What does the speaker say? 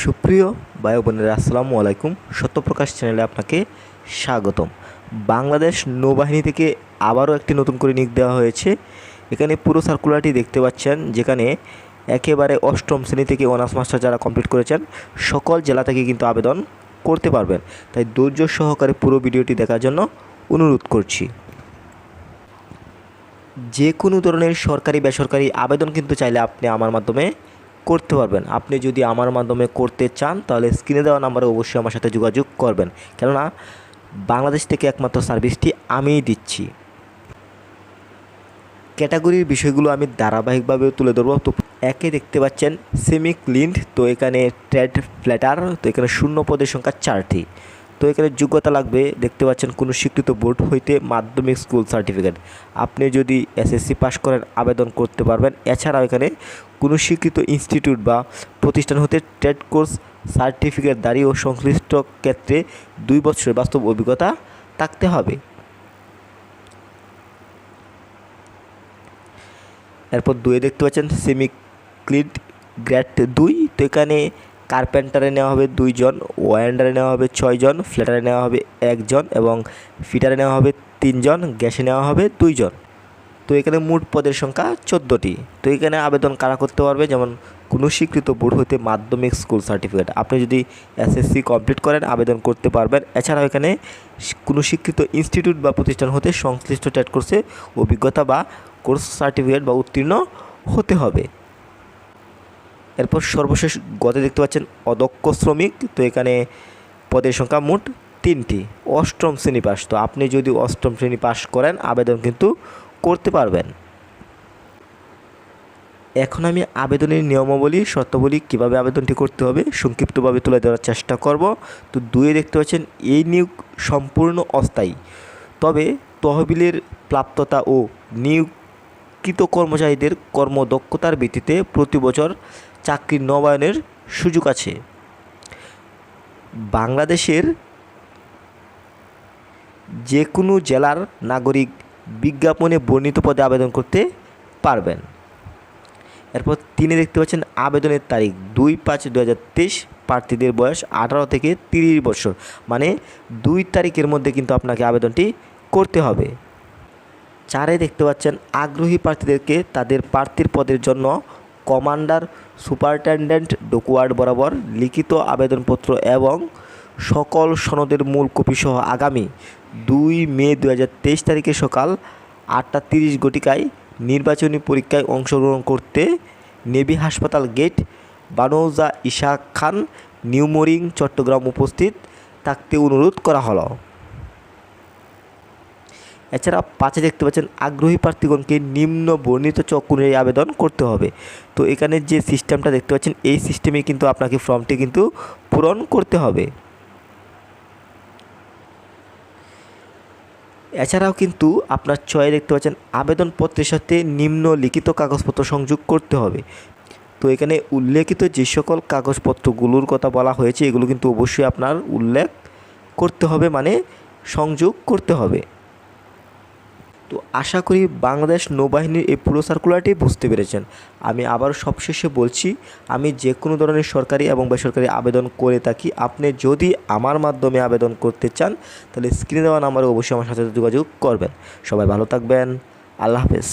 সুপ্রিয় বায়ু বোনের, আসসালামু আলাইকুম। সত্যপ্রকাশ চ্যানেলে আপনাকে স্বাগতম। বাংলাদেশ নৌবাহিনী থেকে আবারও একটি নতুন করে নিয়োগ দেওয়া হয়েছে। এখানে পুরো সার্কুলারটি দেখতে পাচ্ছেন, যেখানে একেবারে অষ্টম শ্রেণি থেকে অনার্স মাস্টার যারা কমপ্লিট করেছেন, সকল জেলা থেকে কিন্তু আবেদন করতে পারবেন। তাই ধৈর্য সহকারে পুরো ভিডিওটি দেখার জন্য অনুরোধ করছি। যে কোনো ধরনের সরকারি বেসরকারি আবেদন কিন্তু চাইলে আপনি আমার মাধ্যমে করতে পারবেন। আপনি যদি আমার মাধ্যমে করতে চান, তাহলে স্ক্রিনে দেওয়া নাম্বারে অবশ্যই আমার সাথে যোগাযোগ করবেন। কেননা, বাংলাদেশ থেকে একমাত্র সার্ভিসটি আমিই দিচ্ছি। ক্যাটাগরির বিষয়গুলো আমি ধারাবাহিকভাবে তুলে ধরবো। তো একে দেখতে পাচ্ছেন সেমি ক্লিন্ড তো এখানে ট্রেড ফ্ল্যাটার তো এখানে শূন্য পদের সংখ্যা চারটি। তো এখানে যোগ্যতা লাগবে, দেখতে পাচ্ছেন কোনো স্বীকৃত বোর্ড হইতে মাধ্যমিক স্কুল সার্টিফিকেট। আপনি যদি এসএসসি পাস করেন আবেদন করতে পারবেন, এছাড়াও এখানে কোনো স্বীকৃত ইনস্টিটিউট বা প্রতিষ্ঠান হতে ট্রেড কোর্স সার্টিফিকেট দাঁড়িয়ে ও সংশ্লিষ্ট ক্ষেত্রে দুই বছরের বাস্তব অভিজ্ঞতা থাকতে হবে। এরপর দুয়ে দেখতে পাচ্ছেন সেমি ক্লিড গ্রেড দুই, তো এখানে কার্পেন্টারে নেওয়া হবে দুইজন ওয়ান্ডারে নেওয়া হবে ছয়জন, ফ্ল্যাটারে নেওয়া হবে একজন এবং ফিটারে নেওয়া হবে তিনজন, গ্যাসে নেওয়া হবে দুইজন। তো এখানে মোট পদের সংখ্যা চোদ্দোটি। তো এখানে আবেদন কারা করতে পারবে? যেমন কোনো স্বীকৃত বোর্ড হতে মাধ্যমিক স্কুল সার্টিফিকেট। আপনি যদি এসএসসি কমপ্লিট করেন, আবেদন করতে পারবেন। এছাড়াও এখানে কোনো স্বীকৃত ইনস্টিটিউট বা প্রতিষ্ঠান হতে সংশ্লিষ্ট ট্রেড কোর্সে অভিজ্ঞতা বা কোর্স সার্টিফিকেট বা উত্তীর্ণ হতে হবে। এরপর সর্বশেষ গতে দেখতে পাচ্ছেন অদক্ষ শ্রমিক, তো এখানে পদের সংখ্যা মোট তিনটি, অষ্টম শ্রেণি পাস তো আপনি যদি অষ্টম শ্রেণি পাস করেন, আবেদন কিন্তু করতে পারবেন। এখন আমি আবেদনের নিয়মাবলী, শর্তাবলী কীভাবে আবেদনটি করতে হবে, সংক্ষিপ্তভাবে তুলে ধরার চেষ্টা করব। তো দুয়ে দেখতে পাচ্ছেন, এই নিয়োগ সম্পূর্ণ অস্থায়ী। তবে তহবিলের প্রাপ্ততা ও নিয়োগকৃত কর্মচারীদের কর্মদক্ষতার ভিত্তিতে প্রতি বছর চাকরির নবায়নের সুযোগ আছে। বাংলাদেশের যে কোনো জেলার নাগরিক বিজ্ঞাপনে বর্ণিত পদে আবেদন করতে পারবেন। এরপর তিনি দেখতে পাচ্ছেন, আবেদনের তারিখ দুই পাঁচ দু হাজার তেইশ, প্রার্থীদের বয়স আঠারো থেকে তিরিশ বছর মানে দুই তারিখের মধ্যে কিন্তু আপনাকে আবেদনটি করতে হবে। চারে দেখতে পাচ্ছেন, আগ্রহী প্রার্থীদেরকে তাদের প্রার্থীর পদের জন্য কমান্ডার সুপারিনটেন্ডেন্ট ডকুয়ার্ড বরাবর লিখিত আবেদনপত্র এবং সকল সনদের মূল কপি সহ আগামী দুই মে দু হাজার তেইশ তারিখে সকাল আটটা তিরিশ ঘটিকায় নির্বাচনী পরীক্ষায় অংশগ্রহণ করতে নেভি হাসপাতাল গেট, বানৌজা ইশাক খান নিউমোরিং চট্টগ্রাম উপস্থিত। থাকতে অনুরোধ করা হলো। এছাড়া পাঁচে দেখতে পাচ্ছেন আগ্রহী প্রার্থীগণকে নিম্ন বর্ণিত চক অনুযায়ী আবেদন করতে হবে। তো এখানে যে সিস্টেমটা দেখতে পাচ্ছেন, এই সিস্টেমে কিন্তু আপনাকে ফর্মটি কিন্তু পূরণ করতে হবে। এছাড়াও কিন্তু আপনার চয়ে দেখতে পাচ্ছেন, আবেদনপত্রের সাথে নিম্ন লিখিত কাগজপত্র সংযোগ করতে হবে। তো এখানে উল্লেখিত যে সকল কাগজপত্রগুলোর কথা বলা হয়েছে, এগুলো কিন্তু অবশ্যই আপনার উল্লেখ করতে হবে মানে সংযোগ করতে হবে। তো আশা করি বাংলাদেশ নৌবাহিনীর এই পুরো সার্কুলারটি বুঝতে পেরেছেন। আমি আবার সবশেষে বলছি, আমি যে কোনো ধরনের সরকারি এবং বেসরকারি আবেদন করে থাকি। আপনি যদি আমার মাধ্যমে আবেদন করতে চান, তাহলে স্ক্রিনে দেওয়া নাম্বারে অবশ্যই আমার সাথে যোগাযোগ করবেন। সবাই ভালো থাকবেন। আল্লাহ হাফেজ।